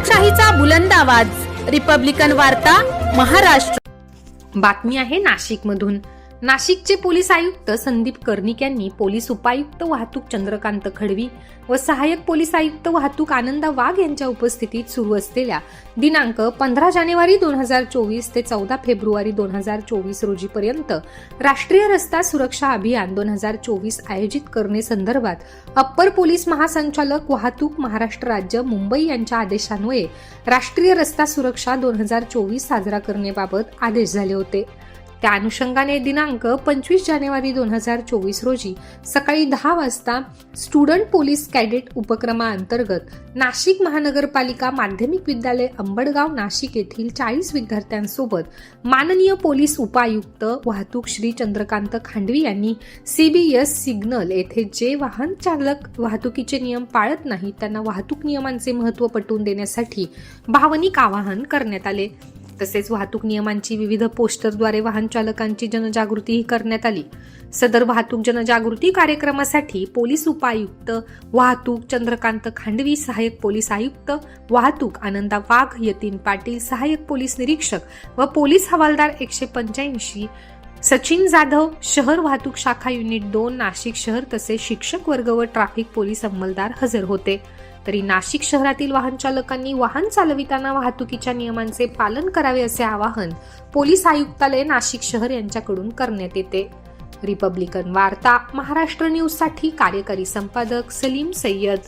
लोकशाहीचा बुलंद आवाज. रिपब्लिकन वार्ता महाराष्ट्र. बातमी आहे नाशिकमधून. नाशिकचे पोलीस आयुक्त संदीप कर्णिक यांनी पोलीस उपायुक्त वाहतूक चंद्रकांत खडवी व सहाय्यक पोलीस आयुक्त वाहतूक आनंदा वाघ यांच्या उपस्थितीत सुरू असलेल्या दिनांक पंधरा जानेवारी दोन हजार चोवीस ते चौदा फेब्रुवारी दोन हजार चोवीस रोजीपर्यंत राष्ट्रीय रस्ता सुरक्षा अभियान दोन हजार चोवीस आयोजित करणे संदर्भात अप्पर पोलीस महासंचालक वाहतूक महाराष्ट्र राज्य मुंबई यांच्या आदेशान्वये राष्ट्रीय रस्ता सुरक्षा दोन हजार चोवीस साजरा करण्याबाबत आदेश झाले होते. त्या अनुषंगाने दिनांक पंचवीस जानेवारी दोन हजार चोवीस रोजी सकाळी दहा वाजता स्टुडंट पोलीस कॅडेट उपक्रमाअंतर्गत नाशिक महानगरपालिका माध्यमिक विद्यालय अंबडगाव नाशिक येथील चाळीस विद्यार्थ्यांसोबत माननीय पोलीस उपायुक्त वाहतूक श्री चंद्रकांत खांडवी यांनी सीबीएस सिग्नल येथे जे वाहन चालक वाहतुकीचे नियम पाळत नाहीत त्यांना वाहतूक नियमांचे महत्त्व पटवून देण्यासाठी भावनिक आवाहन करण्यात आले. तसेच वाहतूक नियमांची विविध पोस्टरद्वारे वाहन चालकांची जनजागृतीही करण्यात आली. सदर वाहतूक जनजागृती कार्यक्रमासाठी पोलीस उपायुक्त वाहतूक चंद्रकांत खांडवी सहाय्यक पोलीस आयुक्त वाहतूक आनंदा वाघ यतीन पाटील सहाय्यक पोलीस निरीक्षक व पोलीस हवालदार एकशे पंच्याऐंशी सचिन जाधव शहर वाहतूक शाखा युनिट दोन नाशिक शहर तसेच शिक्षक वर्ग व ट्रॅफिक पोलीस अंमलदार हजर होते. तरी नाशिक शहरातील वाहन चालकांनी वाहन चालविताना वाहतुकीच्या नियमांचे पालन करावे असे आवाहन पोलीस आयुक्तालय नाशिक शहर यांच्याकडून करण्यात येते. रिपब्लिकन वार्ता महाराष्ट्र न्यूजसाठी कार्यकारी संपादक सलीम सय्यद.